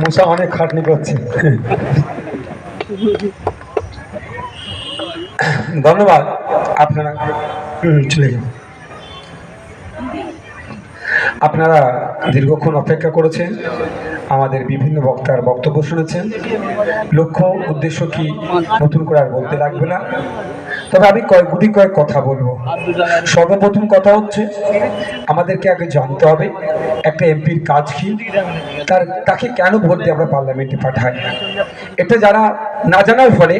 মশা অনেক খাটনি করছে। ধন্যবাদ। আপনারা চলে যান। আপনারা দীর্ঘক্ষণ অপেক্ষা করেছেন, আমাদের বিভিন্ন বক্তার বক্তব্য শুনেছেন। লক্ষ্য, উদ্দেশ্য কি নতুন করে আর বলতে লাগবে না। তবে আমি কয়েক গুটি কয়েক কথা বলব। সর্বপ্রথম কথা হচ্ছে, আমাদেরকে আগে জানতে হবে, একটা এমপির কাজ কি? তার তাকে কেন ভোট দিয়ে আমরা পার্লামেন্টে পাঠাই? এটা যারা না জানার ফলে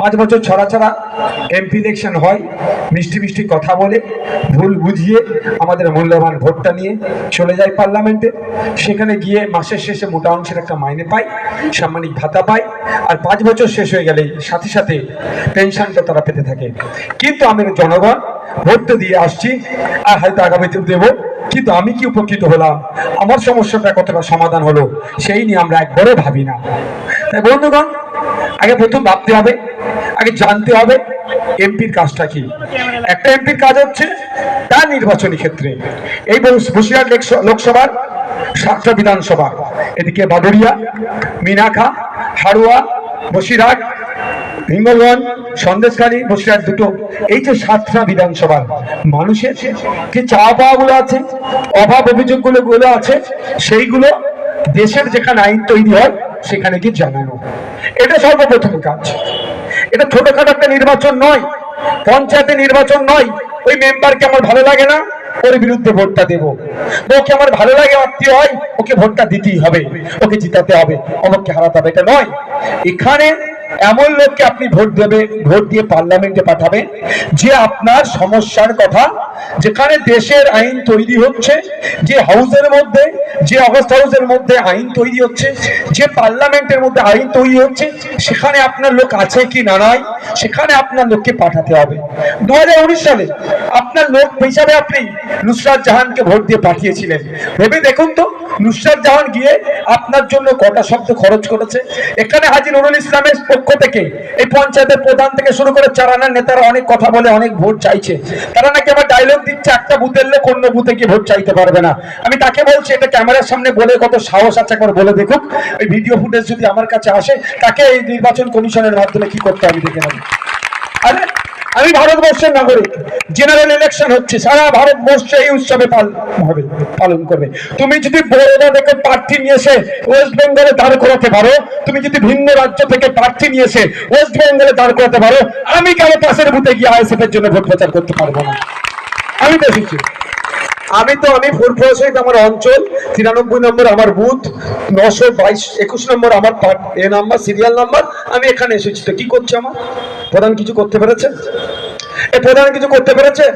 পাঁচ বছর ছড়া ছড়া এমপি ইলেকশন হয়, মিষ্টি মিষ্টি কথা বলে, ভুল বুঝিয়ে আমাদের মূল্যবান ভোটটা নিয়ে চলে যায় পার্লামেন্টে। সেখানে গিয়ে মাসের শেষে মোটা অংশের একটা মাইনে পায়, সাম্মানিক ভাতা পায়, আর পাঁচ বছর শেষ হয়ে গেলে সাথে সাথে পেনশনটা তারা পেতে থাকে। কিন্তু আমি জনগণ, ভোট তো দিয়ে আসছি, আর হয়তো আগামীতে দেবো। কিন্তু আমি কি উপকৃত হলাম? আমার সমস্যাটা কতটা সমাধান হলো? সেই নিয়ে আমরা একবারও ভাবি না। তাই বন্ধুগণ আগে প্রথম ভাবতে হবে, আগে জানতে হবে এমপির কাজটা কি। একটা এমপির কাজ হচ্ছে তার নির্বাচনী ক্ষেত্রে। এই বস- বসিরহাট লোকস- লোকসভার সাতটা বিধানসভা। এদিকে বাদুরিয়া মিনাখা, হাড়ুয়া, বসিরহাট, হিঙ্গলগঞ্জ, সন্দেশখালী, বসিরহাট দুটো। এই যে সাতটা বিধানসভা মানুষের যে চাওয়া পাওয়াগুলো আছে অভাব অভিযোগগুলো গুলো আছে, সেইগুলো দেশের যেখানে আইন তৈরি হয় সেখানে গিয়ে জানানো। এটা সর্বপ্রথম কাজ। এটা ছোটখাটো একটা নির্বাচন নয়, পঞ্চায়েতে নির্বাচন নয়। ওই মেম্বারকে আমার ভালো লাগে না, ওর বিরুদ্ধে ভোটটা দেব। ওকে আমার ভালো লাগে, আত্মীয় হয়, ওকে ভোটটা দিতেই হবে, ওকে জিতাতে হবে আমাকে হারাতে হবে। এটা নয়। এখানে এমন লোককে আপনি ভোট দেবে, ভোট দিয়ে পার্লামেন্টে পাঠাবেন যে আপনার সমস্যার কথা, যেখানে দেশের আইন তৈরি হচ্ছে, যে হাউসের মধ্যে, যে অগস্ট হাউসের মধ্যে আইন তৈরি হচ্ছে, যে পার্লামেন্টের মধ্যে আইন তৈরি হচ্ছে, সেখানে আপনার লোক আছে কি না নাই, সেখানে আপনার লোককে পাঠাতে হবে। দু সালে আপনার লোক হিসাবে আপনি নুসরাত জাহানকে ভোট দিয়ে পাঠিয়েছিলেন। ভেবে দেখুন তো, নুসরাত জাহান গিয়ে আপনার জন্য কটা শব্দ খরচ করেছে। এখানে হাজির নুরুল ইসলামের পক্ষ থেকে এই পঞ্চায়েতের প্রধান থেকে শুরু করে চারানার নেতারা অনেক কথা বলে, অনেক ভোট চাইছে। তারা নাকি আবার ডায়লগ দিচ্ছে, একটা বুথের লোক অন্য বুথে কি ভোট চাইতে পারবে না। আমি তাকে বলছি, এটা ক্যামেরার সামনে বলে কত সাহস আছে একবার বলে দেখুক। ওই ভিডিও ফুটেজ যদি আমার কাছে আসে, তাকে এই নির্বাচন কমিশনের মাধ্যমে কি করতে আমি দেখে নেব। আরে আমি ভারতবর্ষের নাগরিক। জেনারেল ইলেকশন হচ্ছে, সারা ভারতবর্ষ এই উৎসবে পালন হবে, পালন করবে। তুমি যদি বড়দা থেকে প্রার্থী নিয়ে এসে ওয়েস্ট বেঙ্গলে দাঁড় করাতে পারো, তুমি যদি ভিন্ন রাজ্য থেকে প্রার্থী নিয়ে এসে ওয়েস্ট বেঙ্গলে দাঁড় করাতে পারো, আমি কেন পাশের বুথে গিয়ে আইএসএফ এর জন্য ভোট প্রচার করতে পারব না? আমি এসেছি। আমি তো, আমি ফুরফুরাসহিত আমার অঞ্চল, তিরানব্বই নম্বর আমার বুথ, নশো বাইশ, একুশ নম্বর আমার part A number serial number, আমি এখানে এসেছি। তো কি করছে আমার? প্রধান কিছু করতে পেরেছে? এ প্রধান কিছু করতে পেরেছে?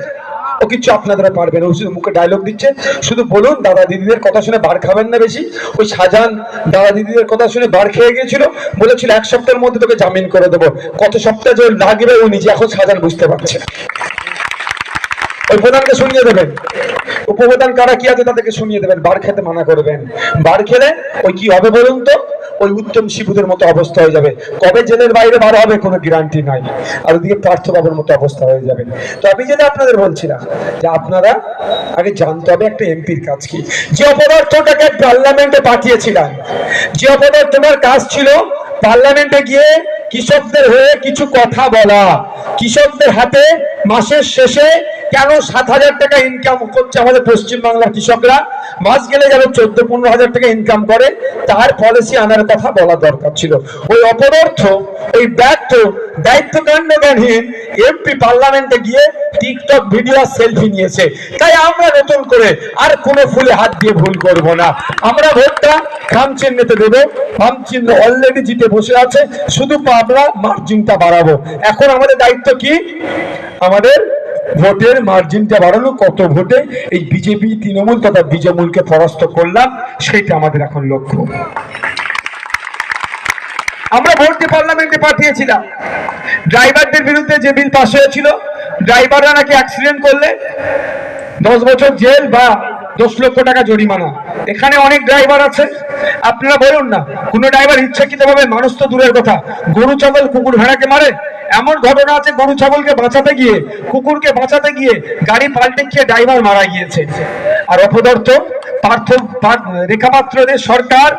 ও কিছু আপনাদের পারবে না। ও শুধু মুখে ডায়লগ দিচ্ছে। শুধু বলুন, দাদা দিদিদের কথা শুনে বার খাবেন না বেশি। ওই সাজান দাদা দিদিদের কথা শুনে বার খেয়ে গিয়েছিল বলেছিল, এক সপ্তাহের মধ্যে তোকে জামিন করে দেবো। কত সপ্তাহ যে লাগবে ও নিজে, এখন সাজান বুঝতে পারছে। ওই প্রধানকে শুনিয়ে দেবেন। উপপ্রধান কারা কি আছে তাদেরকে শুনিয়ে দেবেন। বার খেতে মানা করবেন। বার খেলে ওই কি হবে বলুন তো? ওই উত্তম শিবুদের মতো অবস্থা হয়ে যাবে। কবে জেলের বাইরে বার হবে কোনো গ্যারান্টি নাই। আর ওদিকে পার্থবাবুর মতো অবস্থা হয়ে যাবে। তো আমি যেটা আপনাদের বলছিলাম যে আপনারা আগে জানতে হবে একটা এমপির কাজ কি। যে অপদার্থটাকে পার্লামেন্টে পাঠিয়েছিলাম, যে অপদার্থটার কাজ ছিল পার্লামেন্টে গিয়ে কৃষকদের হয়ে কিছু কথা বলা, কৃষকদের হাতে মাসের শেষে কেন সাত হাজার টাকা ইনকাম করছে আমাদের পশ্চিমবাংলার কৃষকরা? মাস গেলে যাবে চোদ্দ, পনেরো হাজার টাকা ইনকাম করে, তার পলিসি আনার কথা বলা দরকার ছিল। ওই অপদার্থ ওই ব্যর্থ দায়িত্ব কাণ্ডজ্ঞানহীন এমপি পার্লামেন্টে গিয়ে টিকটক ভিডিও আর সেলফি নিয়েছে। তাই আমরা নতুন করে আর কোনো ফুলে হাত দিয়ে ভুল করব না। আমরা ভোটটা খাম চিহ্নেতে দেবো। খাম চিহ্ন অলরেডি জিতে বসে আছে। শুধু আমরা মার্জিনটা বাড়াবো। এখন আমাদের দায়িত্ব কি? আমাদের ভোটের মার্জিনটা বাড়ানো, কত ভোটে এই বিজেপি, তৃণমূল তথা বিজেমূলকে পরাস্ত করলাম সেটা আমাদের এখন লক্ষ্য। আমরা ভোট দিয়ে পার্লামেন্টে পাঠিয়েছিলাম। ড্রাইভারদের বিরুদ্ধে যে বিল পাশ হয়েছিল ড্রাইভাররা নাকি অ্যাক্সিডেন্ট করলে, দশ বছর জেল বা দশ লক্ষ টাকা জরিমানা। এখানে অনেক ড্রাইভার আছে। আপনারা বলুন না, কোনো ড্রাইভার ইচ্ছাকৃত ভাবে মানুষ তো দূরের কথা, গরু, ছাগল, কুকুর, ভেড়াকে মারে? এমন ঘটনা আছে, গরু ছাগলকে বাঁচাতে গিয়ে, কুকুরকে বাঁচাতে গিয়ে গাড়ি পাল্টে খেয়ে ড্রাইভার মারা গিয়েছে। আর অপদার্থ, পার্থ রেখাপাত্রদের সরকার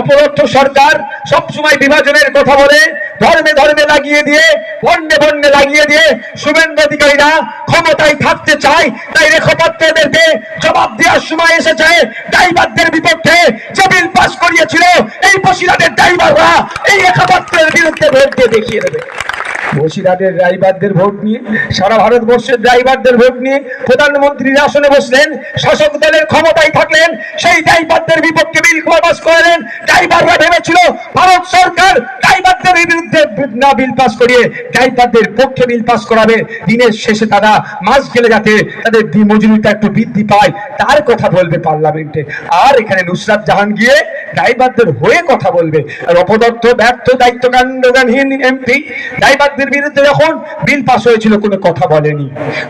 অপরথ সরকার সবসময় বিভাজনের কথা বলে, ধর্মে ধর্মে লাগিয়ে দিয়ে, বন্যে বন্যে লাগিয়ে দিয়ে শুভেন্দু অধিকারীরা ক্ষমতায় থাকতে চায়, তাই রেখপাত্রদেরকে জবাব দেওয়ার সময় এসেছে, ড্রাইভারদের বিপক্ষে যে বিল পাস করিয়েছিল, এই বসিরাটের ড্রাইভাররা এই রেখপাত্রের বিরুদ্ধে ভোট দিয়ে দেখিয়ে দেবে। বসিরহাটের ড্রাইভারদের ভোট নিয়ে, সারা ভারতবর্ষের ড্রাইভারদের ভোট নিয়ে প্রধানমন্ত্রীর আসনে বসলেন, শাসক দলের ক্ষমতায় থাকলেন, সেই ড্রাইভারদের বিপক্ষে বিল পাস করলেন। ড্রাইভাররা ভেবেছিল, ভারত সরকার ড্রাইভারদের বিরুদ্ধে না বিল পাস করিয়ে ড্রাইভারদের পক্ষে বিল পাস করাবে। দিনের শেষে তারা মাস গেলে যাতে তাদের মজুরিটা একটু বৃদ্ধি পায়, তার কথা বলবে পার্লামেন্টে। আর এখানে নুসরাত জাহান গিয়ে ড্রাইভারদের হয়ে কথা বলবে। আর অপদত্ত ব্যর্থ দায়িত্ব কাণ্ডজ্ঞানহীন এমপি, ড্রাইভারদের বিরুদ্ধে যখন বিল পাস হয়েছিল, কোনো কথা বলেনি।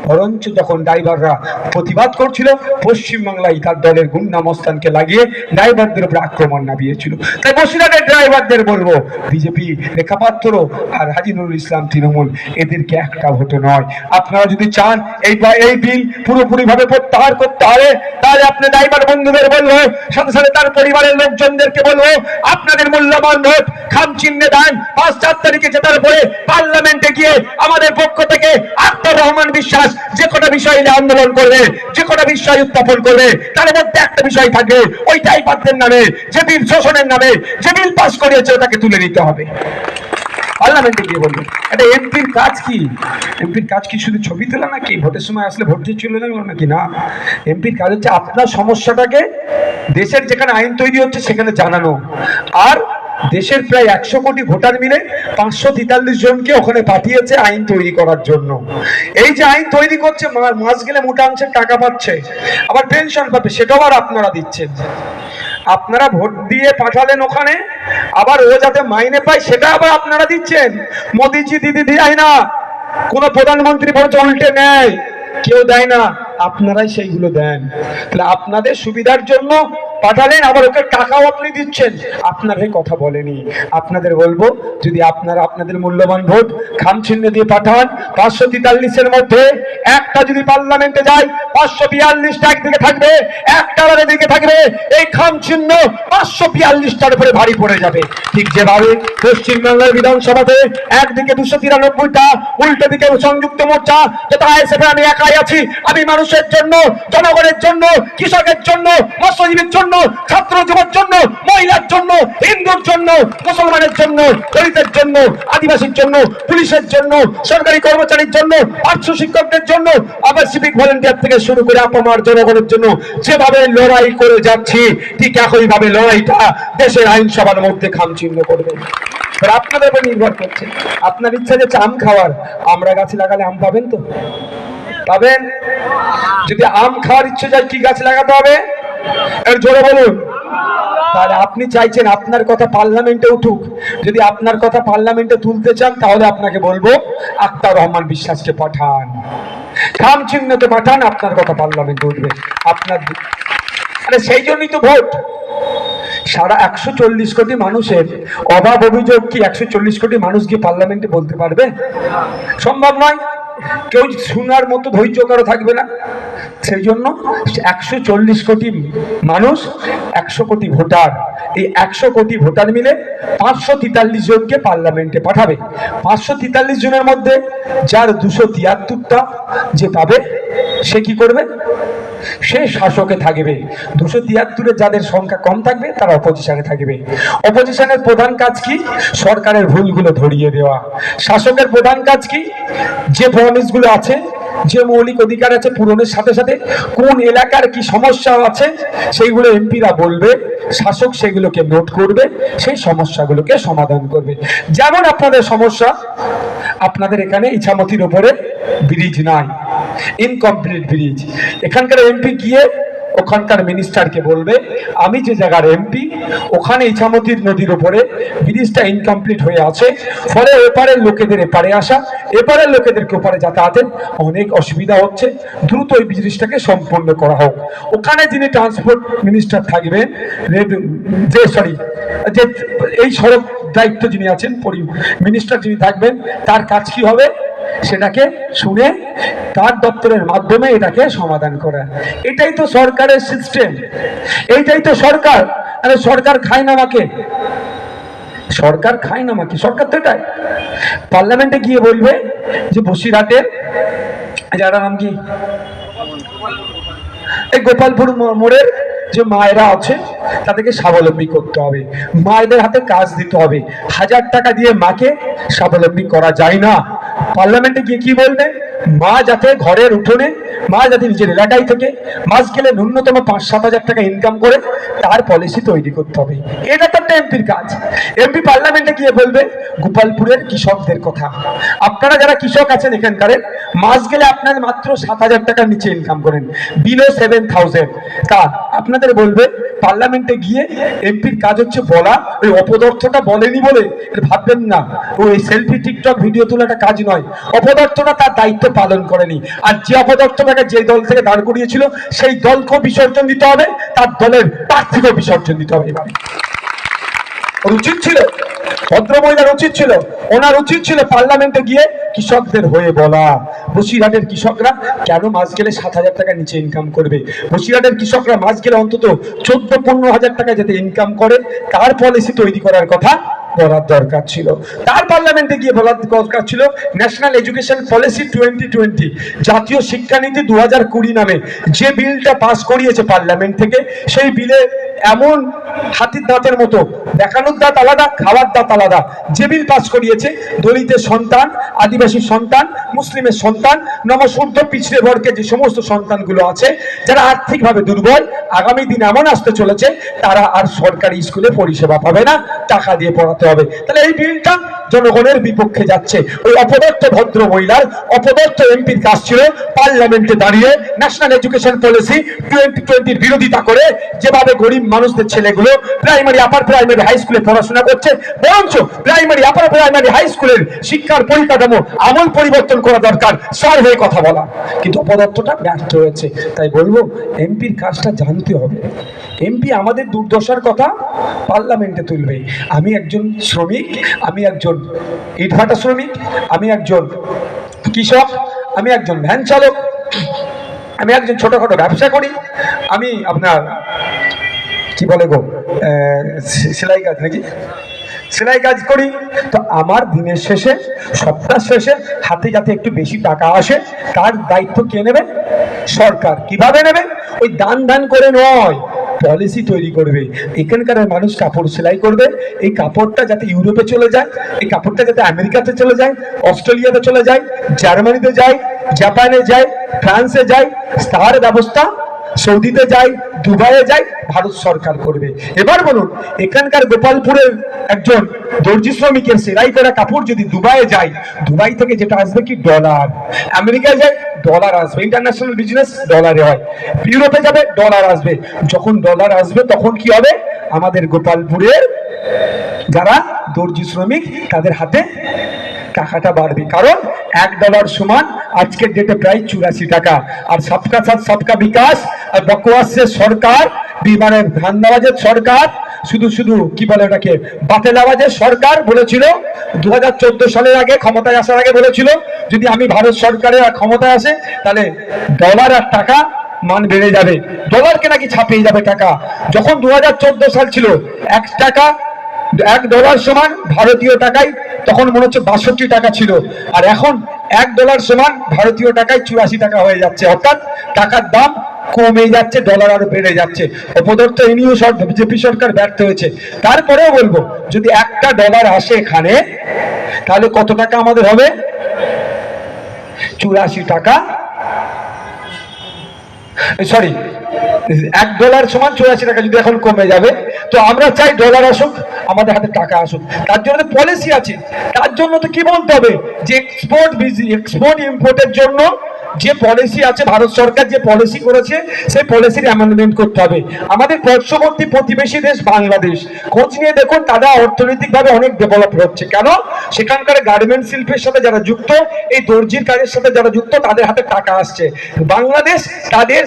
বরঞ্চ যখন ড্রাইভাররা প্রতিবাদ করছিল, পশ্চিমবাংলায় তার দলের গুন্ডা মস্তানকে লাগিয়ে ড্রাইভারদের উপর আক্রমণ নামিয়েছিল। তাই বসিরহাটের ড্রাইভারদের বলব, বিজেপি রেখাপাত্র আর হাজি নুরুল ইসলাম তৃণমূল, এদেরকে একটা ভোটে নয়। আপনারা যদি চান, এই এই বিল পুরোপুরি ভাবে প্রত্যাহার করতে হবে, তাহলে আপনি ড্রাইভার বন্ধুদের বলব, সাথে সাথে তার পরিবারের লোকজনদেরকে বলব, আপনাদের মূল্যবান ভোট খাম চিহ্নে দেন, পাঁচ চার তারিখে জেতার পরে পার্লামেন্টে গিয়ে আমাদের পক্ষ থেকে আক্তার রহমান বিশ্বাস যে কটা বিষয় আন্দোলন করবে, যে কটা বিষয় উত্থাপন করবে, তার মধ্যে একটা বিষয় থাকবে ওই ড্রাইভারদের নামে, যে বিল শোষণের নামে, যে বিল পাস করিয়েছে, ওটাকে তুলে নিতে হবে। পার্লামেন্টে গিয়ে বলবেন এটা এমপির কাজ কি? এমপির কাজ কি শুধু ছবি তোলা নাকি? ভোটের সময় আসলে ভোট দিয়ে চলে যাবে নাকি? না। এমপির কাজ হচ্ছে আপনার সমস্যাটাকে দেশের যেখানে আইন তৈরি হচ্ছে, সেখানে জানানো। আর দেশের প্রায় একশো কোটি ভোটার মিলে পাঁচশো তেতাল্লিশ জনকে ওখানে পাঠিয়েছে আইন তৈরি করার জন্য। এই যে আইন তৈরি করছে মাস গেলে মোটা অংশের টাকা পাচ্ছে, আবার পেনশন পাবে, সেটাও আর আপনারা দিচ্ছেন। আপনারা ভোট দিয়ে পাঠালেন ওখানে, আবার ও যাতে মাইনে পায়, সেটা আবার আপনারা দিচ্ছেন। মোদিজি, দিদি দেয় না। কোন প্রধানমন্ত্রী ভোট উল্টে নেয়, কেউ দেয় না। আপনারাই সেইগুলো দেন। তাহলে আপনাদের সুবিধার জন্য পাঠালেন, আবার ওকে টাকাও আপনি দিচ্ছেন। আপনার কথা বলেনি। আপনাদের বলব, যদি আপনারা আপনাদের মূল্যবান ভোট খাম চিহ্ন দিয়ে পাঠান, পাঁচশো তেতাল্লিশের মধ্যে একটা যদি পার্লামেন্টে যায়, পাঁচশো বিয়াল্লিশটা একদিকে থাকবে, একটা দিকে থাকবে, এই খাম চিহ্ন পাঁচশো বিয়াল্লিশটার উপরে ভারী পড়ে যাবে। ঠিক যেভাবে পশ্চিমবাংলার বিধানসভাতে একদিকে দুশো তিরানব্বইটা, উল্টো দিকে সংযুক্ত মোর্চা যেটা আইএসএফ আমি একাই আছি, আমি মানুষের জন্য, জনগণের জন্য, কৃষকের জন্য, মৎস্যজীবীর জন্য ছাত্র যুবর জন্য, মহিলার জন্য, হিন্দুর জন্য, মুসলমানের জন্য, দলিতের জন্য, আদিবাসীর জন্য, পুলিশের জন্য, সরকারি কর্মচারীর জন্য, পার্শ্ব শিক্ষকদের জন্য, আবার সিভিক ভলেন্টিয়ার থেকে শুরু করে আপামার জনগণের জন্য যেভাবে লড়াই করে যাচ্ছি, ঠিক একইভাবে লড়াইটা দেশের আইনসভার মধ্যে খামচিহ্ন করবে। আপনাদের উপর নির্ভর করছে। আপনার ইচ্ছা যে আম খাওয়ার, আমরা গাছ লাগালে আম পাবেন তো? পাবেন? যদি আম খাওয়ার ইচ্ছে যায়, কি গাছ লাগাতে হবে? এর জোরে বলুন। তাহলে আপনি চাইছেন আপনার কথা পার্লামেন্টে উঠুক। যদি আপনার কথা পার্লামেন্টে তুলতে চান, তাহলে আপনাকে বলব, আক্তার রহমান বিশ্বাসকে পাঠান। খাম চিহ্নকে পাঠান, আপনার কথা পার্লামেন্টে উঠবে। আপনার আরে সেই জন্যই তো ভোট। সারা একশো চল্লিশ কোটি মানুষের অভাব অভিযোগ কি একশো চল্লিশ কোটি মানুষ গিয়ে পার্লামেন্টে বলতে পারবে? সম্ভব নয়। কেউ শোনার মতো ধৈর্য কারও থাকবে না, সেই জন্য একশো চল্লিশ কোটি মানুষ, একশো কোটি ভোটার, এই একশো কোটি ভোটার মিলে পাঁচশো তেতাল্লিশ জনকে পার্লামেন্টে পাঠাবে। পাঁচশো তেতাল্লিশ জনের মধ্যে যার দুশো তিয়াত্তরটা যে পাবে, সে কি করবে? সে শাসকে থাকবে। দুশো তিয়াত্তরের যাদের সংখ্যা কম থাকবে, তারা অপোজিশনে থাকবে। অপোজিশনের প্রধান কাজ কি? সরকারের ভুলগুলো ধরিয়ে দেওয়া। শাসকের প্রধান কাজ কি? যে প্রমিসগুলো আছে, যে মৌলিক অধিকার আছে পূরণের সাথে সাথে, কোন এলাকার কি সমস্যা আছে, সেইগুলো এমপিরা বলবে, শাসক সেগুলোকে নোট করবে, সেই সমস্যাগুলোকে সমাধান করবে। যেমন আপনাদের সমস্যা, আপনাদের এখানে ইছামতির উপরে ব্রিজ নাই। ইনকমপ্লিট ব্রিজ এখানকার এমপি গিয়ে ওখানকার মিনিস্টারকে বলবে, আমি যে জায়গার এমপি ওখানে ইছামতির নদীর উপরে ব্রিজটা ইনকমপ্লিট হয়ে আছে। ফলে এপারের লোকেদের এপারে আসা, এপারের লোকেদেরকে ওপারে যাতায়াতের অনেক অসুবিধা হচ্ছে। দ্রুত ওই ব্রিজটাকে সম্পন্ন করা হোক। ওখানে যিনি ট্রান্সপোর্ট মিনিস্টার থাকবেন যে সরি যে, এই সড়ক দায়িত্ব যিনি আছেন মিনিস্টার যিনি থাকবেন, তার কাজ কি হবে? সেটাকে শুনে তার দপ্তরের মাধ্যমে এটাকে সমাধান করা। এটাই তো সরকারের সিস্টেম এইটাই তো সরকার। আরে সরকার খায় না আমাকে। সরকার খায় না আমাকে। সরকার তো এটাই। পার্লামেন্টে গিয়ে বলবে যে বসিরহাটের, যারা নাম কি? এই গোপালপুর মোড়ের যে মায়েরা আছে, তাদেরকে স্বাবলম্বী করতে হবে। মায়েদের হাতে কাজ দিতে হবে। হাজার টাকা দিয়ে মাকে স্বাবলম্বী করা যায় না। পার্লামেন্টে গিয়ে কি বলবে? মা যাতে ঘরের উঠোনে, মা যাতে নিজের এলাকায় থেকে মাস গেলে ন্যূনতম পাঁচ সাত হাজার টাকা ইনকাম করে, তার পলিসি তৈরি করতে হবে। এটা তো একটা এমপির কাজ। এমপি পার্লামেন্টে গিয়ে বলবে, গোপালপুরের কৃষকদের কথা। আপনারা যারা কৃষক আছেন এখানকার মাস গেলে আপনার মাত্র সাত হাজার টাকার নিচে ইনকাম করেন। বিলো সেভেন থাউজেন্ড তা আপনাদের বলবে পার্লামেন্টে গিয়ে এমপির কাজ হচ্ছে বলা, ওই অপদার্থটা বলেনি বলে? ভাববেন না। ওই সেলফি টিকটক ভিডিও তোলাটা কাজ নয়। অপদার্থটা তার দায়িত্ব পালন করেনি। আর যে অপদার্থটাকে যে দল থেকে দাঁড় করিয়েছিল, সেই দলকেও বিসর্জন দিতে হবে, তার দলের প্রার্থীকেও বিসর্জন দিতে হবে এবারে। উচিত ছিল ভদ্র মহিলার উচিত ছিল। ওনার উচিত ছিল পার্লামেন্টে গিয়ে কৃষকদের হয়ে বলা। বসিরহাটের কৃষকরা কেন মাস গেলে সাত হাজার টাকা নিচে ইনকাম করবে? বসিরহাটের কৃষকরা মাস গেলে অন্তত চোদ্দ, পনেরো হাজার টাকা যাতে ইনকাম করে, তার পলিসি তৈরি করার কথা বলার দরকার ছিল। তার পার্লামেন্টে গিয়ে বলার দরকার ছিল national education policy twenty twenty জাতীয় শিক্ষানীতি দু হাজার কুড়ি নামে যে বিলটা পাস করিয়েছে পার্লামেন্ট থেকে, সেই বিলে এমন হাতির দাঁতের মতো। দেখানোর দাঁত আলাদা, খাওয়ার দাঁত আলাদা। যে বিল পাস করিয়েছে দলিতের সন্তান, আদিবাসী সন্তান, মুসলিমের সন্তান নমসূর্ধ পিছড়ে বর্গে যে সমস্ত সন্তানগুলো আছে, যারা আর্থিকভাবে দুর্বল, আগামী দিন এমন আসতে চলেছে, তারা আর সরকারি স্কুলে পরিষেবা পাবে না, টাকা দিয়ে পড়াতে হবে। তাহলে এই বিলটা জনগণের বিপক্ষে যাচ্ছে। ওই অপদত্ত ভদ্র মহিলার অপদত্ত এমপির কাজ ছিল পার্লামেন্টে দাঁড়িয়ে ন্যাশনাল এডুকেশন পলিসি টোয়েন্টি টোয়েন্টির বিরোধিতা করে, যেভাবে গরিব মানুষদের ছেলেগুলো প্রাইমারি আপার প্রাইমারি হাই স্কুলে পড়াশোনা করছে, বরঞ্চ প্রাইমারি আপার প্রাইমারি হাই স্কুলের শিক্ষার পরিকাঠামো আমল পরিবর্তন করা দরকার। স্যার, হয়ে কথা বলা। কিন্তু অপদত্তটা ব্যর্থ হয়েছে। তাই বলব এমপির কাজটা জানতে হবে। এমপি আমাদের দুর্দশার কথা পার্লামেন্টে তুলবে। আমি একজন শ্রমিক, আমি একজন ইটভাটা শ্রমিক, আমি একজন কৃষক, আমি একজন ভ্যান চালক, আমি একজন ছোটখাটো ব্যবসা করি, আমি আপনার কি বলে গো? সেলাই কাজ নাকি? সেলাই কাজ করি। তো আমার দিনের শেষে, সপ্তাহ শেষে হাতে যাতে একটু বেশি টাকা আসে, তার দায়িত্ব কে নেবে? সরকার। কীভাবে নেবে? ওই দান দান করে নয় পলিসি তৈরি করবে। এখানকার মানুষ কাপড় সেলাই করবে। এই কাপড়টা যাতে ইউরোপে চলে যায়, এই কাপড়টা যাতে আমেরিকাতে চলে যায়, অস্ট্রেলিয়াতে চলে যায়, জার্মানিতে যায়, জাপানে যায়, ফ্রান্সে যায়, তার ব্যবস্থা সৌদিতে যায় দুবাইয়ে যায় ভারত সরকার করবে। এবার বলুন, এখানকার গোপালপুরের একজন দর্জি শ্রমিকের সেলাই করা কাপড় যদি দুবাইয়ে যায়, দুবাই থেকে যেটা আসবে কি ডলার? আমেরিকায় যায়, ডলার আসবে। ইন্টারন্যাশনাল বিজনেস ডলারে হয়। ইউরোপে যাবে, ডলার আসবে। যখন ডলার আসবে, তখন কি হবে? আমাদের গোপালপুরের যারা দর্জি শ্রমিক, তাদের হাতে টাকাটা বাড়বে। কারণ এক ডলার সমান আজকের ডেটে প্রায় চুরাশি টাকা। আর সবকা সাথ সবকা বিকাশ আর বকওয়াসের সরকার, বিমানের ধান্দাবাজের সরকার, শুধু শুধু কি বলে ওটাকে বাতেলাবাজের সরকার বলেছিল দু হাজার চোদ্দ সালের আগে ক্ষমতায় আসার আগে বলেছিল, যদি আমি ভারত সরকারের ক্ষমতায় আসে, তাহলে ডলার আর টাকা মান বেড়ে যাবে। ডলারকে নাকি ছাপিয়ে যাবে টাকা। যখন দু হাজার চোদ্দ সাল ছিল, এক টাকা এক ডলার সমান ভারতীয় টাকায়, তখন মনে হচ্ছে বাষট্টি টাকা ছিল। আর এখন এক ডলার সমান ভারতীয় টাকায় চুরাশি টাকা হয়ে যাচ্ছে। অর্থাৎ টাকার দাম কমে যাচ্ছে ডলার আরও বেড়ে যাচ্ছে। অপদার্থ এনিও বিজেপি সরকার ব্যর্থ হয়েছে। তারপরেও বলব, যদি একটা ডলার আসে এখানে, তাহলে কত টাকা আমাদের হবে? চুরাশি টাকা। সরি এক ডলার সমান চুরাশি টাকা যদি এখন কমে যাবে, তো আমরা চাই ডলার আসুক, আমাদের হাতে টাকা আসুক। তার জন্য পলিসি আছে। তার জন্য তো কি বলতে হবে? যে এক্সপোর্ট এক্সপোর্ট ইম্পোর্টের জন্য যে পলিসি আছে ভারত সরকার যে পলিসি করেছে, সেই পলিসির অ্যামেন্ডমেন্ট করতে হবে। আমাদের পার্শ্ববর্তী প্রতিবেশী দেশ বাংলাদেশ। খোঁজ নিয়ে দেখুন, তারা অর্থনৈতিকভাবে অনেক ডেভেলপ হচ্ছে। কেন? সেখানকার গার্মেন্ট শিল্পের সাথে যারা যুক্ত, এই দর্জির কাজের সাথে যারা যুক্ত, তাদের হাতে টাকা আসছে। বাংলাদেশ তাদের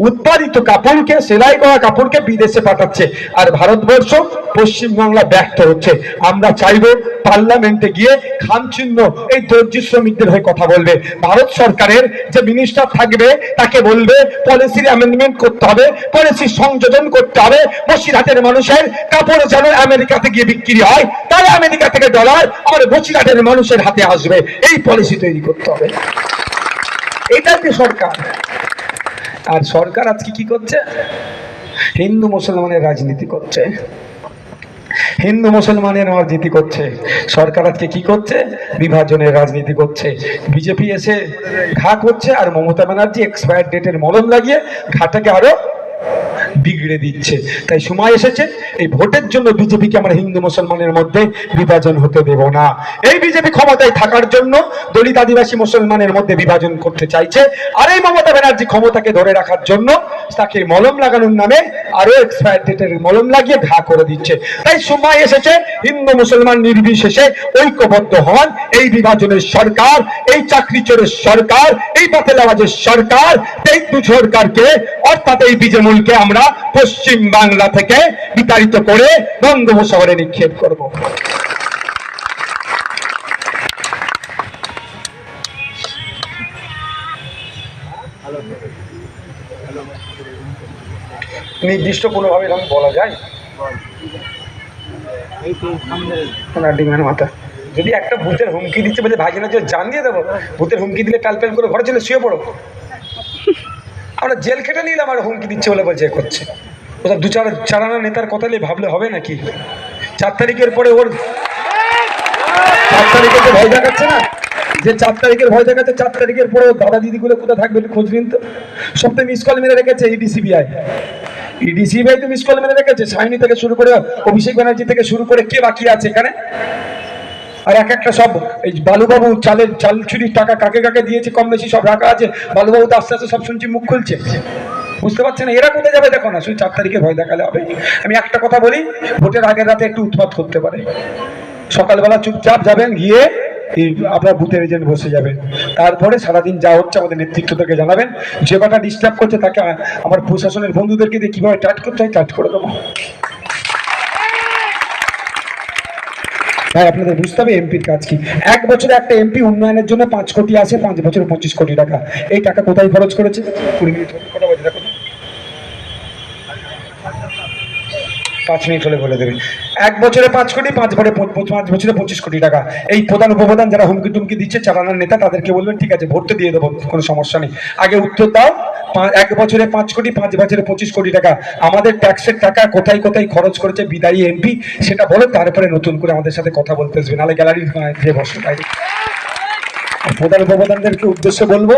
উৎপাদিত কাপড়কে, সেলাই করা কাপড়কে বিদেশে পাঠাচ্ছে। আর ভারতবর্ষ পশ্চিমবাংলা ব্যর্থ হচ্ছে। আমরা চাইব পার্লামেন্টে গিয়ে খামচিহ্ন এই দর্জি শ্রমিকদের হয়ে কথা বলবে। ভারত সরকারের যে মিনিস্টার থাকবে, তাকে বলবে পলিসির অ্যামেন্ডমেন্ট করতে হবে পলিসির সংযোজন করতে হবে, বসিরহাটের মানুষের কাপড় যেন আমেরিকাতে গিয়ে বিক্রি হয় তাহলে আমেরিকা থেকে ডলার আমার বসিরহাটের মানুষের হাতে আসবে। এই পলিসি তৈরি করতে হবে। এটা যে সরকার। আর সরকার আজকে কি করছে? হিন্দু মুসলমানের রাজনীতি করছে। হিন্দু মুসলমানের রাজনীতি করছে। সরকার আজকে কি করছে? বিভাজনের রাজনীতি করছে। বিজেপি এসে ঘা করছে আর মমতা ব্যানার্জি এক্সপায়ার ডেটের মলম লাগিয়ে ঘাটাকে আরও বিগড়ে দিচ্ছে। তাই সময় এসেছে, এই ভোটের জন্য বিজেপিকে আমরা হিন্দু মুসলমানের মধ্যে বিভাজন হতে দেব না। এই বিজেপি ক্ষমতায় থাকার জন্য দলিত আদিবাসী মুসলমানের মধ্যে বিভাজন করতে চাইছে। আর এই মমতা ব্যানার্জি ক্ষমতাকে ধরে রাখার জন্য তাকে মলম লাগানোর নামে আরও এক্সপায়ার ডেটের মলম লাগিয়ে ঘা করে দিচ্ছে। তাই সময় এসেছে, হিন্দু মুসলমান নির্বিশেষে ঐক্যবদ্ধ হন। এই বিভাজনের সরকার, এই চাকরি চোরের সরকার, এই বাতিলাবাজের সরকার, এই দু সরকারকে অর্থাৎ এই বিজেমূলকে আমরা পশ্চিম বাংলা থেকে বিতাড়িত করে বঙ্গোপসাগরে নিক্ষেপ করব। নির্দিষ্ট কোনোভাবে এরকম বলা যায়? মাথা। যদি একটা ভূতের হুমকি দিচ্ছে বলে ভাই যে জান দিয়ে দেবো? ভূতের হুমকি দিলে টালপেল করে ঘরে চলে শুয়ে পড়ো। আমরা জেল খেটে নিলাম আর হুমকি দিচ্ছে বলে বলছে করছে। ওটা দু চার, চারানা নেতার কথা নিয়ে ভাবলে হবে নাকি? চার তারিখের পরে ওর চার তারিখে তো ভয় দেখাচ্ছে না, যে চার তারিখের ভয় দেখাচ্ছে, চার তারিখের পরে দাদা দিদিগুলো কোথায় থাকবে খোঁজ নিন তো। সব তো মিস কল মেরে রেখেছে ইডি সিবিআই ইডি সিবিআই তো মিস কল মেরে রেখেছে সাইনি থেকে শুরু করে অভিষেক ব্যানার্জি থেকে শুরু করে কে বাকি আছে এখানে? আর এক একটা সব এই বালুবাবু চালের চাল চুরির টাকা কাকে কাকে দিয়েছে, কম বেশি সব রাখা আছে। বালুবাবু তো আস্তে আস্তে সব শুনছি, মুখ খুলছে। বুঝতে পারছেন? এরা কোথায় যাবে দেখো না, শুধু চার তারিখে ভয় দেখালে হবে। আমি একটা কথা বলি, ভোটের আগের রাতে একটু উৎপাত করতে পারে। সকালবেলা চুপচাপ যাবেন, গিয়ে আপনার বুথের এজেন্ট বসে যাবেন। তারপরে সারাদিন যা হচ্ছে আমাদের নেতৃত্ব থেকে জানাবেন। যে কটা ডিস্টার্ব করছে তাকে আমার প্রশাসনের বন্ধুদেরকে দিয়ে কীভাবে টাচ করতে হয়, টাচ করে দেবো। ভাই, আপনাদের বুঝতে হবে এমপির কাজ কি? এক বছরে একটা এমপি উন্নয়নের জন্য পাঁচ কোটি আসে পাঁচ বছরে পঁচিশ কোটি টাকা। এই টাকা কোথায় খরচ করেছে? কুড়ি মিনিট কথা বাজে দেখো তো। পাঁচ মিনিট হলে বলে দেবে। এক বছরে পাঁচ কোটি, পাঁচ বছরে পাঁচ বছরে পঁচিশ কোটি টাকা। এই প্রধান উপপ্রধান যারা হুমকি টুমকি দিচ্ছে, চালানোর নেতা, তাদেরকে বলবেন, ঠিক আছে, ভোট দিয়ে দেবো, কোনো সমস্যা নেই। আগে উত্তর দাও এক বছরে পাঁচ কোটি, পাঁচ বছরে পঁচিশ কোটি টাকা। আমাদের ট্যাক্সের টাকা কোথায় কোথায় খরচ করেছে বিদায়ী এমপি, সেটা বলো, তারপরে নতুন করে আমাদের সাথে কথা বলতে আসবে। নাহলে গ্যালারি যে বসে বাইরে প্রধান উপপ্রধানদেরকে উদ্দেশ্য বলব,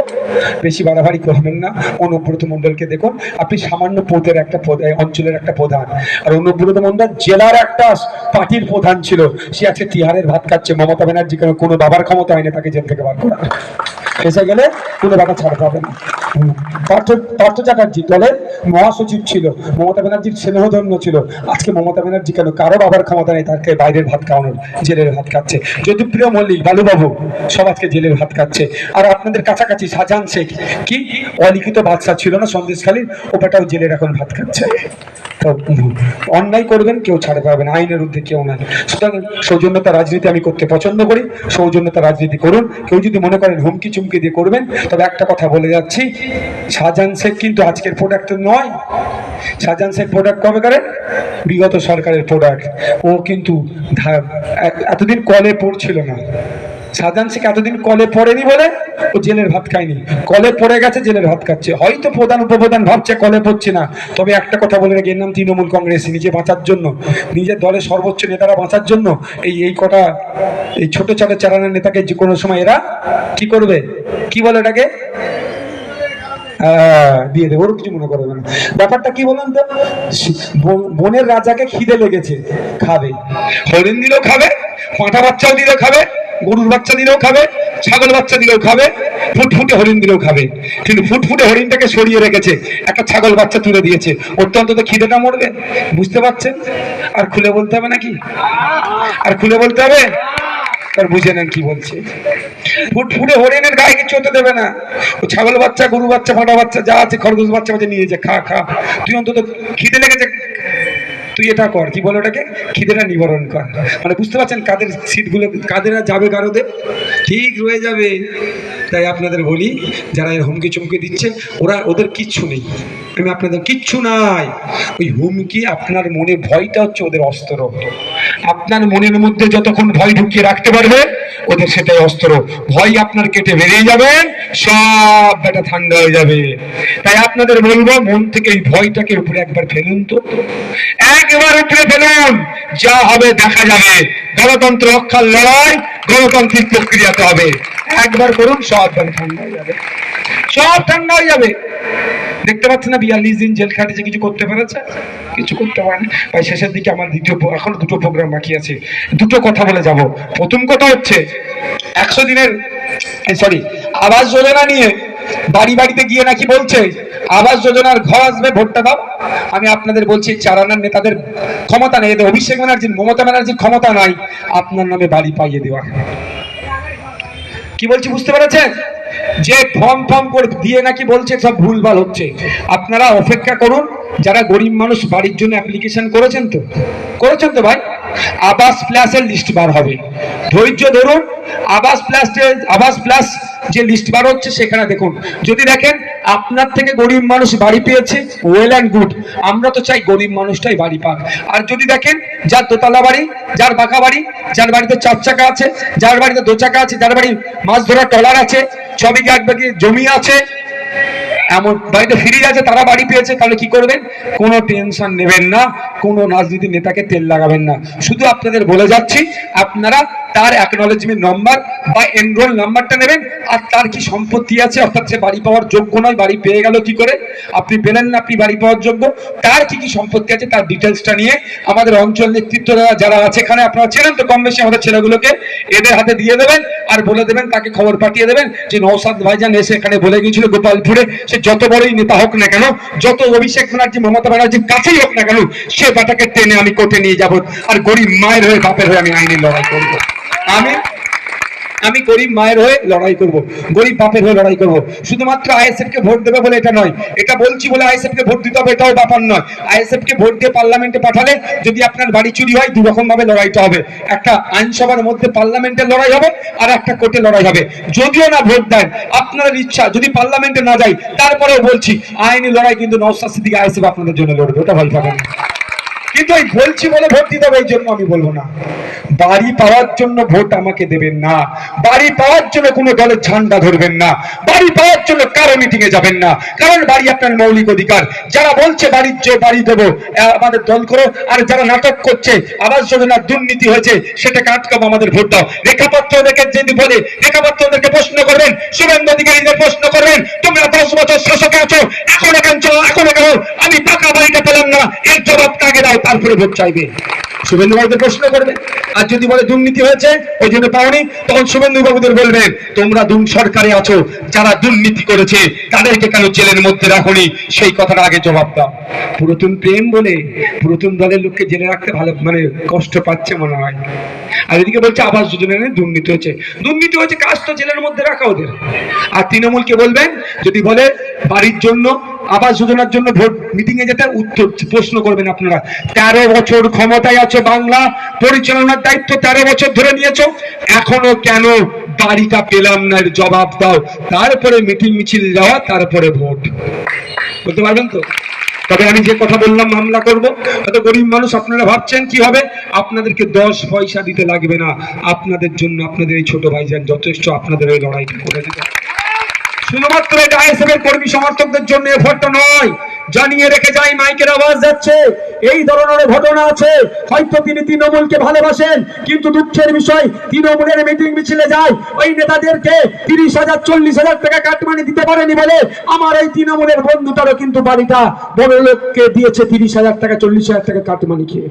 বেশি বাড়াবাড়ি করবেন না। অনুব্রত মণ্ডলকে দেখুন। আপনি সামান্য পদের একটা অঞ্চলের একটা প্রধান। আর অনুব্রত মণ্ডল জেলার একটা পার্টির প্রধান ছিল। সে আছে তিহারের ভাত খাচ্ছে। মমতা ব্যানার্জি কোনো বাবার ক্ষমতা হয়নি তাকে জেল থেকে বার করা? এসে গেলে কোনো বাবা ছাড় পাবে না। পার্থ পার্থ চ্যাটার্জি দলের মহাসচিব ছিল, মমতা ব্যানার্জির স্নেহধন্য ছিল। আজকে মমতা ব্যানার্জি কেন কারও বাবার ক্ষমতা নেই, তাকে বাইরের ভাত খাওয়ানোর, জেলের ভাত খাচ্ছে। যদুপ্রিয় মল্লিক, বালুবাবু, সব আজকে জেলের ভাত খাচ্ছে। আর আপনাদের কাছাকাছি শাহজাহান শেখ, কি? অলিখিত বাদশা ছিল না সন্দেশখালীর ওটাও জেলের এখন ভাত খাচ্ছে। অন্যায় করবেন, কেউ ছাড় পাবেন আইনের ঊর্ধ্বে কেউ নাই সুতরাং সৌজন্যতা রাজনীতি আমি করতে পছন্দ করি, সৌজন্যতা রাজনীতি করুন। কেউ যদি মনে করেন হুমকি চুমকি দিয়ে করবেন, তবে একটা কথা বলে যাচ্ছি, শাহজাহান শেখ কিন্তু আজকের প্রোডাক্ট নয়। শাহজাহান শেখ প্রোডাক্ট কবে করেন বিগত সরকারের প্রোডাক্ট ও কিন্তু এতদিন কলে পড়ছিল না। শাহজাহান শেখ এতদিন কলে পড়েনি বলে ও জেলের ভাত খায়নি। কলে পড়ে গেছে, জেলের ভাত খাচ্ছে। হয়তো প্রধান উপপ্রধান ভাবছে কলে পড়ছে না। তবে একটা কথা বলে রেখে, এর নাম তৃণমূল কংগ্রেস, নিজে বাঁচার জন্য। নিজের দলের সর্বোচ্চ নেতারা বাঁচার জন্য এই এই কটা, এই ছোট ছোট চালানের নেতাকে যে কোনো সময় এরা কি করবে? কি বলে এটাকে দিয়ে দেবো। ওর কিছু মনে করবে না। ব্যাপারটা কি বলুন তো? বনের রাজাকে খিদে লেগেছে। খাবে। হরিণ দিলেও খাবে, পাঁঠা বাচ্চাও দিলেও খাবে। গরুর বাচ্চা দিলেও খাবে, ছাগল বাচ্চা দিলেও খাবে, ফুটফুটে হরিণ দিলেও খাবে। কিন্তু ফুটফুটে হরিণটাকে সরিয়ে রেখেছে, একটা ছাগল বাচ্চা তুলে দিয়েছে। ওর তো অন্তত খিদেটা মরবে, বুঝতে পারছেন? আর খুলে বলতে হবে নাকি? আর খুলে বলতে হবে? নেন কি বলছে। ফুটফুটে হরিণের গায়ে কিছু দেবে না। ও ছাগল বাচ্চা গরু বাচ্চা ফাটা বাচ্চা, যা আছে, খরগোশ বাচ্চা বাচ্চা নিয়ে যা খা খা। তুই অন্তত খিদে লেগেছে তুই এটা কর কি বলো ওটাকে, খিদেটা নিবারণ কর। মানে বুঝতে পারছেন কাদের সিটগুলো কাদের যাবে কারোদের ঠিক রয়ে যাবে। তাই আপনাদের বলি, যারা এর হুমকি চুমকি দিচ্ছে, ওরা ওদের কিচ্ছু নেই। আমি আপনাদের, কিচ্ছু নাই। ওই হুমকি আপনার মনে ভয়টা হচ্ছে ওদের অস্ত্র। আপনার মনের মধ্যে যতক্ষণ ভয় ঢুকিয়ে রাখতে পারবে, ওদের সেটাই অস্ত্র। ভয় আপনার কেটে বেরিয়ে যাবে, সব ব্যাটা ঠান্ডা হয়ে যাবে। তাই আপনাদের বলব, মন থেকে এই ভয়টাকে উপরে একবার ফেলুন তো। একবার উপরে ফেলুন। যা হবে দেখা যাবে। গণতন্ত্র রক্ষার লড়াই, গণতান্ত্রিক প্রক্রিয়াতে হবে। একবার করুন, সব ঠান্ডা হয়ে যাবে। সব ঠান্ডা হয়ে যাবে। দেখতে পাচ্ছেন না, বিয়াল্লিশ দিন জেল খাটিয়েছে, কিছু করতে পেরেছে? কিছু করতে পারেনি। ভাই, শেষের দিকে আমার দ্বিতীয় এখনও দুটো প্রোগ্রাম বাকি আছে। দুটো কথা বলে যাব। প্রথম কথা হচ্ছে, একশো দিনের সরি আবাস যোজনা নিয়ে বাড়ি বাড়িতে গিয়ে নাকি বলছে, আবাস যোজনার ঘর আসবে, ভোটটা দাও। আমি আপনাদের বলছি, চারানার নেতাদের ক্ষমতা নেই। এদের অভিষেক ব্যানার্জির, মমতা ব্যানার্জির ক্ষমতা নাই। আপনার নামে বাড়ি পাইয়ে দেওয়া। কি বলছি, বুঝতে পেরেছেন? যে ফর্ম ফর্ম করে দিয়ে নাকি বলছে, সব ভুলভাল হচ্ছে। আপনারা অপেক্ষা করুন, যারা গরিব মানুষ, বাড়ির জন্য অ্যাপ্লিকেশন করেছেন তো? করেছেন তো ভাই? আবাস প্লাসের লিস্ট বার হবে। ধৈর্য ধরুন, আবাস প্লাস আবাস প্লাস যে লিস্ট বার হচ্ছে সেখানে দেখুন। যদি দেখেন, আপনার থেকে গরিব মানুষ বাড়ি পেয়েছে ওয়েল অ্যান্ড গুড আমরা তো চাই গরিব মানুষটাই বাড়ি পাক। আর যদি দেখেন, যার দোতলা বাড়ি, যার বাঁকা বাড়ি, যার বাড়িতে চার চাকা আছে, যার বাড়িতে দু চাকা আছে, যার বাড়ি মাছ ধরার টলার আছে, ছবি বিঘে জমি আছে এমন বাড়িতে ফিরে আছে, তারা বাড়ি পেয়েছে, তাহলে কি করবেন? কোনো টেনশন নেবেন না, কোনো রাজনীতি নেতাকে তেল লাগাবেন না। শুধু আপনাদের বলে যাচ্ছি, আপনারা তার অ্যাকনোলেজমেন্ট নাম্বার বা এনরোল নাম্বারটা নেবেন, আর তার কি সম্পত্তি আছে, অর্থাৎ সে বাড়ি পাওয়ার যোগ্য নয়, বাড়ি পেয়ে গেল কি করে? আপনি পেলেন না, আপনি বাড়ি পাওয়ার যোগ্য, তার কি কি সম্পত্তি আছে, তার ডিটেলসটা নিয়ে আমাদের অঞ্চল নেতৃত্বরা যারা আছে এখানে, আপনারা চেনেন তো কম বেশি আমাদের ছেলেগুলোকে, এদের হাতে দিয়ে দেবেন, আর বলে দেবেন, তাকে খবর পাঠিয়ে দেবেন যে নৌসাদ ভাইজান এসে এখানে বলে গিয়েছিল গোপালপুরে, সে যত বড়ই নেতা হোক না কেন, যত অভিষেক ব্যানার্জি, মমতা ব্যানার্জির কাছেই হোক না কেন, সে বাটাকে টেনে আমি কোর্টে নিয়ে যাব। আর গরিব মায়ের হয়ে বাপের হয়ে আমি আইনি লড়াই করব। আমি আমি গরিব মায়ের হয়ে লড়াই করব, গরিব বাপের হয়ে লড়াই করব। শুধুমাত্র আইএসএফ কে ভোট দেবে বলে এটা নয়, এটা বলছি বলে আইএসএফ কে ভোট দিতে হবে, এটাও ব্যাপার নয়। আইএসএফ কে ভোট দিয়ে পার্লামেন্টে পাঠালে যদি আপনার বাড়ি চুরি হয় দু রকম ভাবে লড়াইটা হবে। একটা আইনসভার মধ্যে পার্লামেন্টের লড়াই হবে আর একটা কোর্টে লড়াই হবে। যদিও না ভোট দেন আপনার ইচ্ছা, যদি পার্লামেন্টে না যাই তারপরেও বলছি, আইনি লড়াই কিন্তু নওসাদ সিদ্দিক আইএসএফ আপনাদের জন্য লড়বে, ওটা পাবেন না। কিন্তু ওই বলছি বলে ভোট দিতে হবে, এই জন্য আমি বলব না। বাড়ি পাওয়ার জন্য ভোট আমাকে দেবেন না। বাড়ি পাওয়ার জন্য কোনো দলের ঝান্ডা ধরবেন না। বাড়ি পাওয়ার জন্য কারও মিটিং এ যাবেন না। কারণ বাড়ি আপনার মৌলিক অধিকার। যারা বলছে বাড়ির যে বাড়ি দেবো আমাদের দল করো। আর যারা নাটক করছে, আবাস যোজনার দুর্নীতি হয়েছে, সেটাকে আটকাবো, আমাদের ভোট দাও। রেখাপত্র ওদেরকে যদি বলে, রেখাপত্র ওদেরকে প্রশ্ন করবেন, শুভেন্দু অধিকারীদের প্রশ্ন করবেন, তোমরা দশ বছর শাসকে আছো, এখন এখন চলো, এখন এখন আমি টাকা বাড়িটা পেলাম না, এর জবাবটা আগে দাও? তারপরে ভোট চাইবে। শুভেন্দু বাবুদের প্রশ্ন করবে। আর যদি বলে দুর্নীতি হয়েছে ওই জন্য পাওনি, তখন শুভেন্দু বাবুদের বলবেন, তোমরা দুন সরকারে আছো, যারা দুর্নীতি করেছে, তাদেরকে কেন জেলের মধ্যে রাখনি? সেই কথাটা আগে জবাব দাও। পুরাতন প্রেম বলে পুরাতন দলের লোককে জেলে রাখতে ভালো মানে কষ্ট পাচ্ছে মনে হয়। আর এদিকে বলছে, আবাস যোজনা দুর্নীতি হয়েছে? দুর্নীতি হয়েছে, কাজ তো জেলের মধ্যে রাখা ওদের। আর তৃণমূলকে বলবেন, যদি বলে বাড়ির জন্য আবাস যোজনার জন্য ভোট মিটিং এ যেতে উত্তর প্রশ্ন করবেন আপনারা। তেরো বছর ক্ষমতায় আছে বাংলা, পরিচালনার দায়িত্ব তেরো বছর ধরে নিয়েছো। এখনও কেন বাড়িটা পেলাম না এর জবাব দাও। তারপরে মিটিং মিছিল যাওয়া তারপরে ভোট। বলতে পারবেন তো? তবে আমি যে কথা বললাম, মামলা করব। হয়তো গরিব মানুষ, আপনারা ভাবছেন কি হবে? আপনাদেরকে দশ পয়সা দিতে লাগবে না। আপনাদের জন্য আপনাদের এই ছোট ভাইজান যথেষ্ট, আপনাদের এই লড়াইটা করে দেবে শুধুমাত্র এটা আইএসএফ এর কর্মী সমর্থকদের জন্য এফর্টটা নয়। জানিয়ে রেখে যাই মাইকের আওয়াজ যাচ্ছে। এই ধরনের ঘটনা আছে। হয়তো তিনি তৃণমূলকে ভালোবাসেন, কিন্তু দুঃখের বিষয়, তৃণমূলের মিটিং মিছিলে যায়। ওই নেতাদেরকে তিরিশ হাজার, চল্লিশ হাজার টাকা কাটমানি দিতে পারেনি বলে আমার এই তৃণমূলের বন্ধুটারও কিন্তু বাড়িটা বড় লোককে দিয়েছে তিরিশ হাজার টাকা, চল্লিশ হাজার টাকা কাটমানি খেয়ে।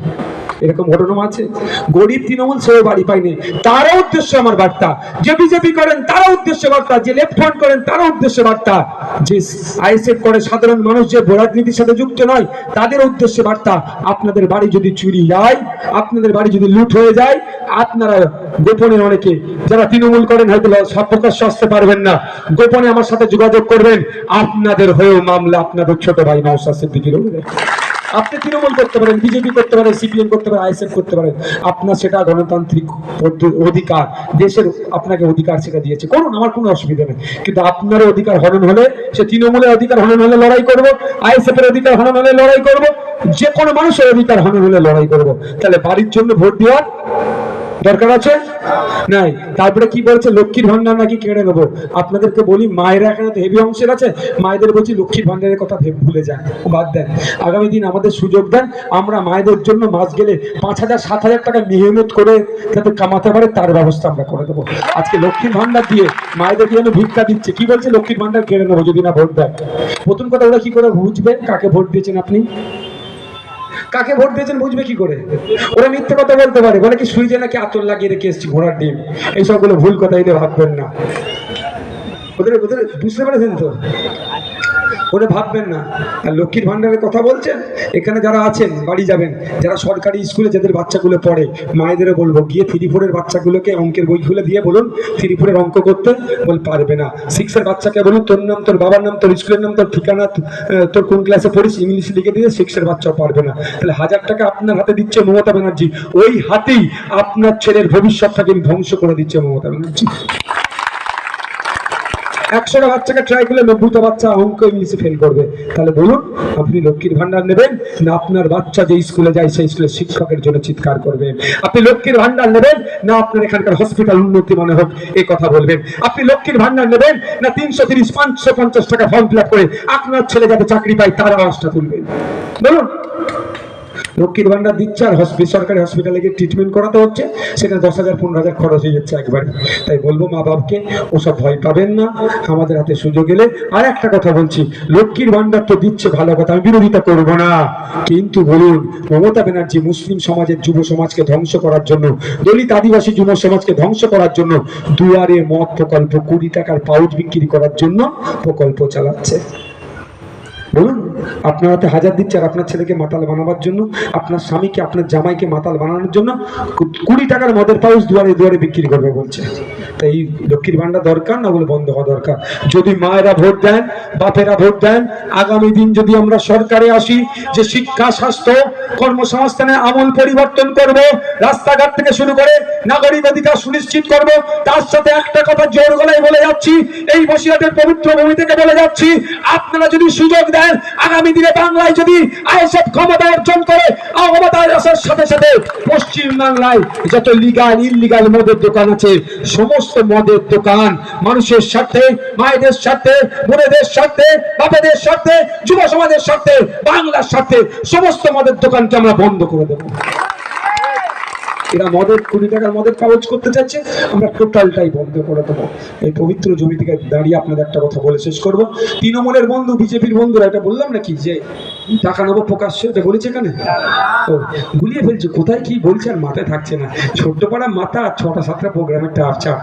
এরকম ঘটনা আছে। গরিব তৃণমূল সেও বাড়ি পায়নি। তারও উদ্দেশ্য আমার বার্তা। যে বিজেপি করেন, তারও উদ্দেশ্য বার্তা। যে লেফট ফ্রন্ট করেন, তারও উদ্দেশ্য বার্তা। যে আইএসএফ করে সাধারণ মানুষ যে রাজনীতির সাথে যুক্ত নয়, তাদের উদ্দেশ্যে বার্তা, আপনাদের বাড়ি যদি চুরি যায়, আপনাদের বাড়ি যদি লুট হয়ে যায়, আপনারা গোপনে অনেকে, যারা তৃণমূল করেন, হয়তো সব প্রকাশ্য আসতে পারবেন না। গোপনে আমার সাথে যোগাযোগ করবেন। আপনাদের হয়েও মামলা, আপনাদের ছোট ভাই নওশাদ সিদ্দিকির আপনি তৃণমূল করতে পারেন, বিজেপি করতে পারেন, সিপিএম করতে পারেন, আইএসএফ করতে পারেন, আপনার সেটা গণতান্ত্রিক অধিকার, দেশের আপনাকে অধিকার সেটা দিয়েছে। করুন, আমার কোনো অসুবিধা নেই। কিন্তু আপনার অধিকার হরণ হলে, সে তৃণমূলের অধিকার হরণ হলে লড়াই করব আইএসএফ এর অধিকার হরণ হলে লড়াই করব, যে কোনো মানুষের অধিকার হরণ হলে লড়াই করব। তাহলে বাড়ির জন্য ভোট দেওয়ার দরকার আছে? নাই। তারপরে কি বলছে? লক্ষ্মীর ভান্ডার নাকি কেড়ে নেব? আপনাদেরকে বলি, মায়েরা এখানে তো হেভি অংশের আছে। মায়েদের বলছি, লক্ষ্মীর ভান্ডারের কথা ভুলে যান। বাদ দেন। আগামী দিন আমাদের সুযোগ দেন। আমরা মায়েদের জন্য মাস গেলে পাঁচ হাজার, সাত হাজার টাকা মেহনত করে যাতে কামাতে পারে, তার ব্যবস্থা আমরা করে দেবো। আজকে লক্ষ্মীর ভান্ডার দিয়ে মায়েদেরকে যেন ভিক্ষা দিচ্ছে। কি বলছে? লক্ষ্মীর ভান্ডার কেড়ে নেব যদি না ভোট দেয়। প্রথম কথা ওরা কি করে বুঝবে কাকে ভোট দিয়েছেন আপনি? কাকে ভোট দিয়েছেন বুঝবে কি করে? ওরা মিথ্যে কথা বলতে পারে। বলে কি সুইজে নাকি আতর লাগিয়ে রেখে এসছি, ঘোড়ার ডিম। এইসবগুলো ভুল কথা এটা ভাববেন না। ওদের ওদের বুঝতে পেরেছেন তো? ওটা ভাববেন না। আর লক্ষ্মীর ভান্ডারের কথা বলছেন? এখানে যারা আছেন, বাড়ি যাবেন, যারা সরকারি স্কুলে যাদের বাচ্চাগুলো পড়ে, মায়েদেরও বলব, গিয়ে থ্রি ফোরের বাচ্চাগুলোকে অঙ্কের বই খুলে দিয়ে বলুন থ্রি ফোরের অঙ্ক করতে বল পারবে না। সিক্সের বাচ্চাকে বলুন, তোর নাম, তোর বাবার নাম, তোর স্কুলের নাম, তোর ঠিকানা তোর কোন ক্লাসে পড়িস, ইংলিশ লিখে দিয়ে সিক্সের বাচ্চাও পারবে না। তাহলে হাজার টাকা আপনার হাতে দিচ্ছে মমতা ব্যানার্জি। ওই হাতেই আপনার ছেলের ভবিষ্যৎটাকে ধ্বংস করে দিচ্ছে মমতা ব্যানার্জি। একশোটা বাচ্চাকে ট্রাই করলে নব্বইটা বাচ্চা অঙ্ক ইংলিশে ফেল করবে। তাহলে বলুন, আপনি লক্ষ্মীর ভান্ডার নেবেন না আপনার বাচ্চা যে স্কুলে যায় সেই স্কুলের শিক্ষকের জন্য চিৎকার করবেন। আপনি লক্ষ্মীর ভান্ডার নেবেন না আপনার এখানকার হসপিটাল উন্নতি মনে হোক এই কথা বলবেন। আপনি লক্ষ্মীর ভান্ডার নেবেন না তিনশো তিরিশ, পাঁচশো পঞ্চাশ টাকা ফর্ম ফিল করে আপনার ছেলে যাতে চাকরি পায়, তার আওয়াজটা তুলবেন। বলুন লক্ষ্মীর ভান্ডার দিচ্ছে আর হসপি সরকারি হসপিটালে গিয়ে ট্রিটমেন্ট করাতে হচ্ছে। সেখানে দশ হাজার, পনেরো হাজার খরচ হয়ে যাচ্ছে একবারে। তাই বলব মা বাপকে, ওসব ভয় পাবেন না। আমাদের হাতে সুযোগ এলে আর একটা কথা বলছি, লক্ষ্মীর ভান্ডার তো দিচ্ছে ভালো কথা, আমি বিরোধিতা করব না। কিন্তু বলুন, মমতা ব্যানার্জি মুসলিম সমাজের যুব সমাজকে ধ্বংস করার জন্য, দলিত আদিবাসী যুব সমাজকে ধ্বংস করার জন্য দুয়ারে মদ প্রকল্প কুড়ি টাকার পাউচ বিক্রি করার জন্য প্রকল্প চালাচ্ছে। বলুন। আপনার হাতে হাজার দিচ্ছে আর আপনার ছেলেকে মাতাল বানাবার জন্য, আপনার স্বামীকে, আপনার জামাইকে মাতাল বানানোর জন্য কুড়ি টাকার মদের পাউচ দুয়ারে দুয়ারে বিক্রি করবে বলছে। তাই এই লক্ষ্মীর ভান্ডার দরকার, না বলে বন্ধ হওয়া দরকার। যদি মায়েরা ভোট দেন, বাপেরা ভোট দেন, আগামী দিন যদি আমরা সরকারে আসি, যে শিক্ষা, স্বাস্থ্য কর্মসংস্থানের আমল পরিবর্তন করব, রাস্তাঘাট থেকে শুরু করে নাগরিক অধিকার সুনিশ্চিত করব, তার সাথে একটা কথা জোর গলায় বলে যাচ্ছি, এই বসিরহাটের পবিত্র ভূমি থেকে বলে যাচ্ছি, আপনারা যদি সুযোগ দেন আগামী দিনে বাংলায় যদি আইএসএফ ক্ষমতা অর্জন করে ক্ষমতায় আসার সাথে সাথে পশ্চিম বাংলায় যত লিগাল ইলিগাল মদের দোকান আছে, সমস্ত মদের দোকান মানুষের স্বার্থে, মায়েদের স্বার্থে, বোনেদের স্বার্থে, বাপেদের স্বার্থে, যুব সমাজের স্বার্থে, বাংলার স্বার্থে সমস্ত মদের দোকানকে আমরা বন্ধ করে দেবো। এরা মদের, কুড়ি টাকার মদের কাগজ করতে চাচ্ছে, আমরা টোটালটাই বন্ধ করে দেবো। এই পবিত্র জমি থেকে দাঁড়িয়ে আপনাদের একটা কথা বলে শেষ করব। তৃণমূলের বন্ধু, বিজেপির বন্ধুরা, এটা বললাম নাকি যে, টাকা নেব প্রকাশ্য? এটা বলেছে এখানে? ও, গুলিয়ে ফেলছে। কোথায় কি বলছে আর মাথায় থাকছে না। ছোট্ট পাড়া মাথা ছটা সাতটা প্রোগ্রামের চাপ।